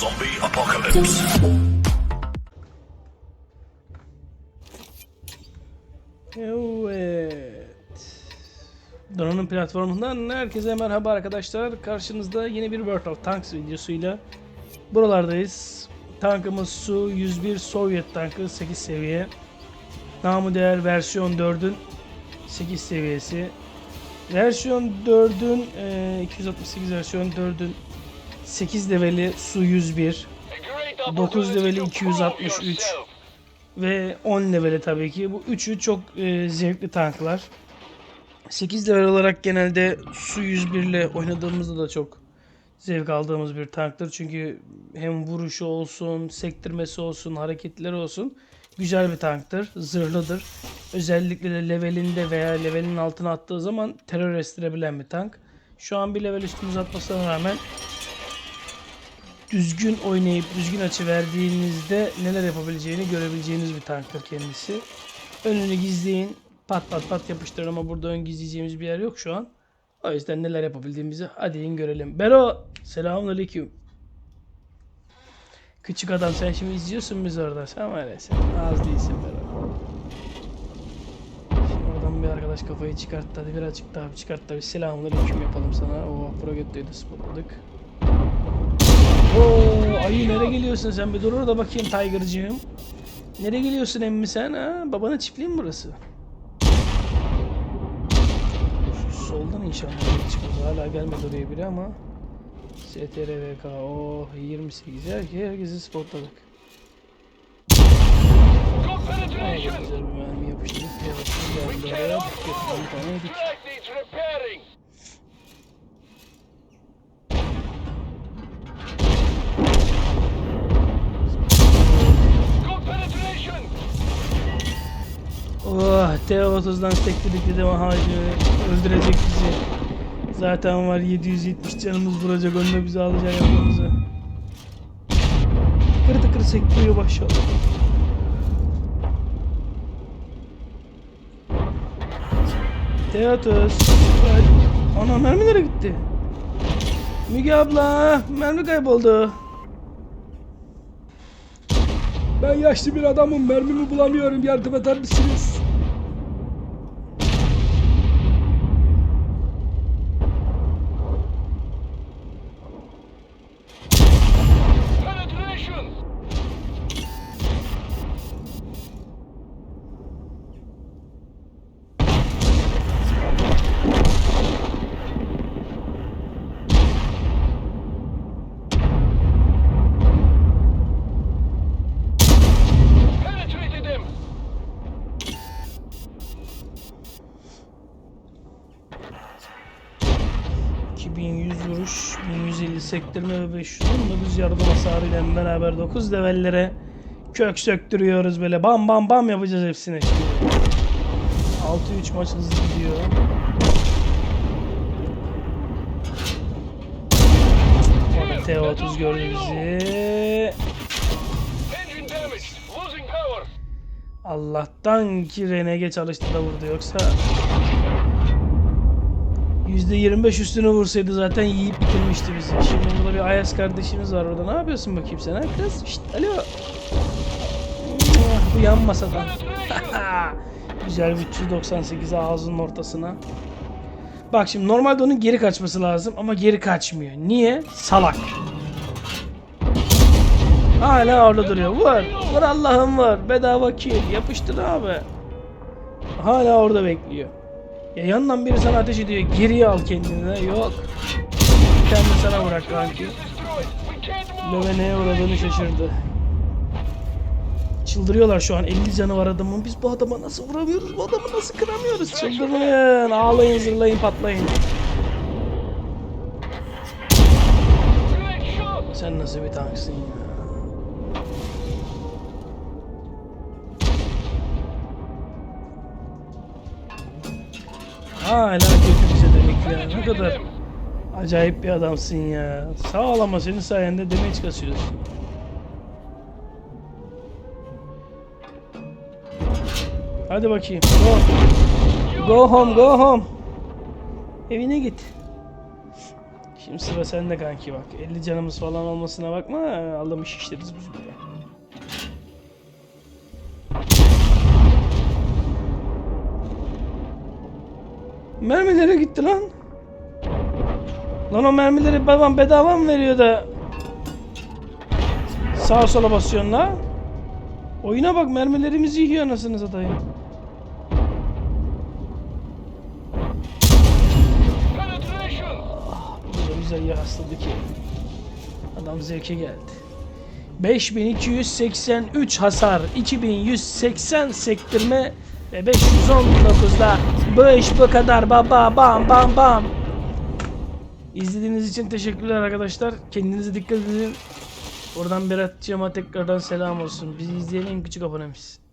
Zombie apocalypse. Evet. Donanım platformundan herkese merhaba arkadaşlar. Karşınızda yeni bir World of Tanks videosuyla buralardayız. Tankımız Su-101 Sovyet tankı 8 seviye. Namı değer versiyon 4'ün 8 seviyesi. Versiyon 4'ün e, 268 versiyon 4'ün 8 leveli Su-101 9 leveli 263 ve 10 leveli tabii ki. Bu üçü çok e, zevkli tanklar. 8 level olarak genelde Su 101 ile oynadığımızda da çok zevk aldığımız bir tanktır. Çünkü hem vuruşu olsun, sektirmesi olsun, hareketleri olsun güzel bir tanktır. Zırhlıdır. Özellikle de levelinde veya levelin altına attığı zaman terör estirebilen bir tank. Şu an bir level üstümüze atmasına rağmen düzgün oynayıp düzgün açı verdiğinizde neler yapabileceğini görebileceğiniz bir tanktır kendisi. Önünü gizleyin. Pat pat pat yapıştırın ama burada ön gizleyeceğimiz bir yer yok şu an. O yüzden neler yapabildiğimizi hadi in görelim. Bero selamünaleyküm. Küçük adam sen şimdi izliyorsun biz orada. Sen var az değilsin Bero. Şimdi oradan bir arkadaş kafayı çıkarttı. Hadi birazcık daha bir çıkart da bir selamünaleyküm yapalım sana. O pro götteyi de spotladık. Ayı nereye geliyorsun sen bir dur orada bakayım Tiger'cığım. Nereye geliyorsun emmi sen ha? Babana çiftliği mi burası? Şu soldan inşallah çıkmaz. Hala gelmedi oraya biri ama. STRVK oh 28 herkes herkesi spotladık. Güzel bir mermi yapıştırdık. Yavaşını geldi bir tane yedik. Oh T30'dan sektirdik dedim hacı öldürecek bizi. Zaten var 770 canımız vuracak önüne bizi alacak yapmamızı. Tıkır tıkır sektiriyor maşallah. T30. Ana mermi nereye gitti? Müge abla mermi kayboldu. Ben yaşlı bir adamım. Mermimi bulamıyorum. Yardım eder misiniz? 2100 vuruş, 1150 sektirme ve 519 yardım hasarıyla beraber 9 levellere kök söktürüyoruz böyle bam bam bam yapacağız hepsini şimdi. 6-3 maç hızlı gidiyor. Orada T30 gördü bizi. Allah'tan ki Renege çalıştı da vurdu yoksa %25 üstüne vursaydı zaten yiyip bitirmişti bizi. Şimdi burada bir Ayas kardeşimiz var orada. Ne yapıyorsun bakayım sen ha kız? Şşt alo. Ah, Bu yan masadan. Güzel bir 398 ağzının ortasına. Bak şimdi normalde onun geri kaçması lazım ama geri kaçmıyor. Niye? Salak. Hala orada duruyor. Vur. Vur Allah'ım var. Bedava kill. Yapıştır abi. Hala orada bekliyor. Ya yandan biri sana ateş ediyor. Geriye al kendine. Yok. Kendi sana bırak kanki. Löve neye uğradığını şaşırdı. Çıldırıyorlar şu an. 50 canı var adamın. Biz bu adama nasıl vuramıyoruz? Bu adamı nasıl kıramıyoruz? Çıldırmayın. Ağlayın, zırlayın, patlayın. Sen nasıl bir tanksın ya? Hala kötü bize demek ya. Ne kadar acayip bir adamsın ya. Sağ ol ama senin sayende demeç kasıyoruz. Hadi bakayım. Go. Go home, go home. Evine git. Şimdi sıra sende kanki bak. 50 canımız falan olmasına bakma. Allah'ım şişleriz biz burada. Mermilere gitti lan. Lan o mermileri babam bedava mı veriyor da sağa sola basıyorsun la? Oyuna bak mermilerimizi yiyor anasını satayım. Güzel güzel yasladı ki. Adam zevke geldi. 5283 hasar, 2180 sektirme ve 519'da bu iş bu kadar baba bam bam bam. İzlediğiniz için teşekkürler arkadaşlar. Kendinize dikkat edin. Oradan Berat'cığıma tekrardan selam olsun. Bizi izleyen en küçük abonemiz.